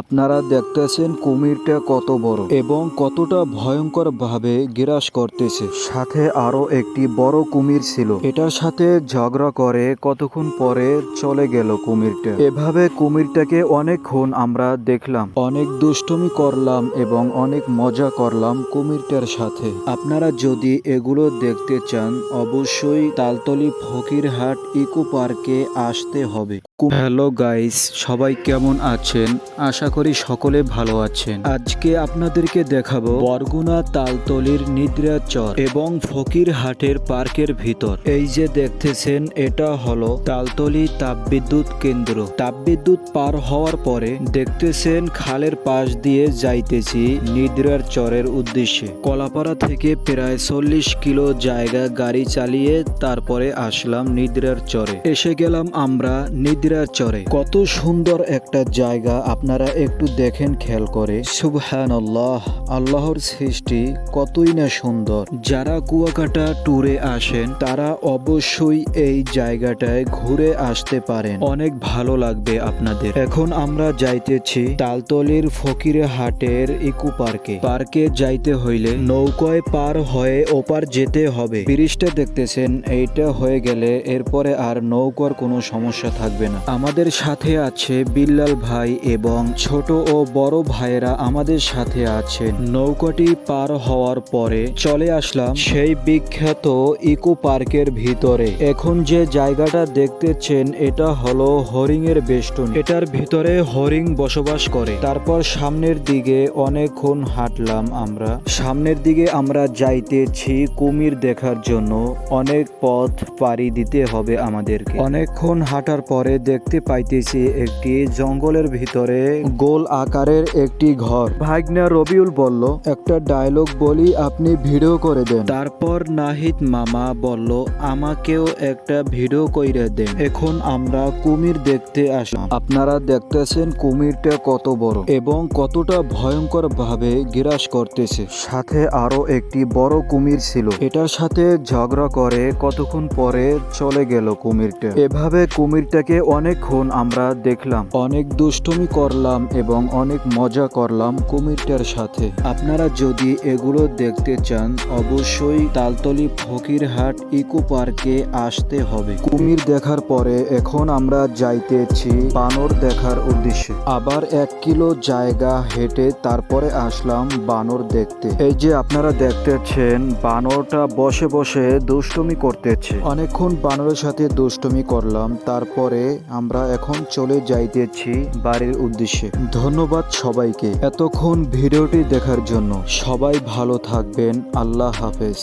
আপনারা দেখতেছেন কুমিরটা কত বড় এবং কতটা ভয়ঙ্কর ভাবে গ্রাস করতেছে। সাথে আরও একটি বড় কুমির ছিল। এটার সাথে ঝগড়া করে কতক্ষণ পরে চলে গেল কুমিরটা। এভাবে কুমিরটাকে অনেকক্ষণ আমরা দেখলাম। অনেক দুষ্টমি করলাম এবং অনেক মজা করলাম কুমিরটার সাথে। আপনারা যদি এগুলো দেখতে চান, অবশ্যই তালতলি ফকিরহাট ইকো পার্কে আসতে হবে। হ্যালো গাইস, সবাই কেমন আছেন? আশা করি সকলে ভালো আছেন। আজকে আপনাদেরকে দেখাবো বরগুনা তালতলির নিদ্রা চর এবং ফকিরহাটের পার্কের ভিতর। এই যে দেখতেছেন, এটা হলো তালতলি তাপবিদ্যুৎ কেন্দ্র। তাপবিদ্যুৎ পার হওয়ার পরে দেখতেছেন, খালের পাশ দিয়ে যাইতেছি নিদ্রার চরের উদ্দেশ্যে। কলাপাড়া থেকে প্রায় চল্লিশ কিলো জায়গা গাড়ি চালিয়ে তারপরে আসলাম নিদ্রার চরে। এসে গেলাম আমরা নিদ্রার চরে কত সুন্দর একটা জায়গা, আপনারা একটু দেখেন, খেয়াল করে। সুবহান আল্লাহ আল্লাহর সৃষ্টি কতই না সুন্দর। যারা কুয়াকাটা ট্যুরে আসেন, তারা অবশ্যই এই জায়গাটায় ঘুরে আসতে পারেন। অনেক ভালো লাগবে আপনাদের। এখন আমরা যাইতেছি তালতলির ফকিরে হাটের ইকো পার্কে। পার্কে যাইতে হইলে নৌকায় পার হয়ে ওপার যেতে হবে। ব্রিজটা দেখতেছেন, এইটা হয়ে গেলে এরপরে আর নৌকার কোনো সমস্যা থাকবে না। আমাদের সাথে আছে বিল্লাল ভাই এবং ছোট ও বড় ভাইয়েরা আমাদের সাথে আছেন। নৌকাটি পার হওয়ার পরে চলে আসলাম সেই বিখ্যাত ইকো পার্কের ভিতরে। এখন যে জায়গাটা দেখতেছেন, এটা হলো হরিং এর বেষ্টন। এটার ভিতরে হরিং বসবাস করে। তারপর সামনের দিকে অনেকক্ষণ হাঁটলাম আমরা। সামনের দিকে আমরা যাইতেছি কুমির দেখার জন্য। অনেক পথ পাড়ি দিতে হবে আমাদেরকে। অনেকক্ষণ হাঁটার পরে দেখতে পাইতেছি একটি জঙ্গলের ভিতরে গোল আকারের একটি ঘর। ভাগনা রবিউল বলল একটা ডায়লগ বলি আপনি ভিডিও করে দেন। তারপর নাহিদ মামা বলল আমাকেও একটা ভিডিও কইরে দেন। এখন আমরা কুমির দেখতে আসলাম আপনারা দেখতেছেন কুমিরটা কত বড় এবং কতটা ভয়ঙ্কর ভাবে গ্রাস করতেছে। সাথে আরও একটি বড় কুমির ছিল। এটার সাথে ঝগড়া করে কতক্ষণ পরে চলে গেল কুমিরটা। এভাবে কুমিরটাকে অনেকক্ষণ আমরা দেখলাম। অনেক দুষ্টুমি করলাম। এবং অনেক মজা করলাম কুমিরটার সাথে। আপনারা যদি এগুলো দেখতে চান, অবশ্যই তালতলি ফকিরহাট ইকো পার্কে আসতে হবে। কুমির দেখার পরে এখন আমরা যাইতেছি বানর দেখার উদ্দেশ্যে। আবার এক কিলো জায়গা হেঁটে তারপরে আসলাম বানর দেখতে। এই যে আপনারা দেখতেছেন, বানরটা বসে বসে দুষ্টুমি করতেছে। অনেকক্ষণ বানরের সাথে দুষ্টুমি করলাম, তারপরে আমরা এখন চলে যাইতেছি বাড়ির উদ্দেশ্যে। ধন্যবাদ সবাইকে। এতক্ষণ ভিডিওটি দেখার জন্য সবাই ভালো থাকবেন। আল্লাহ হাফেজ।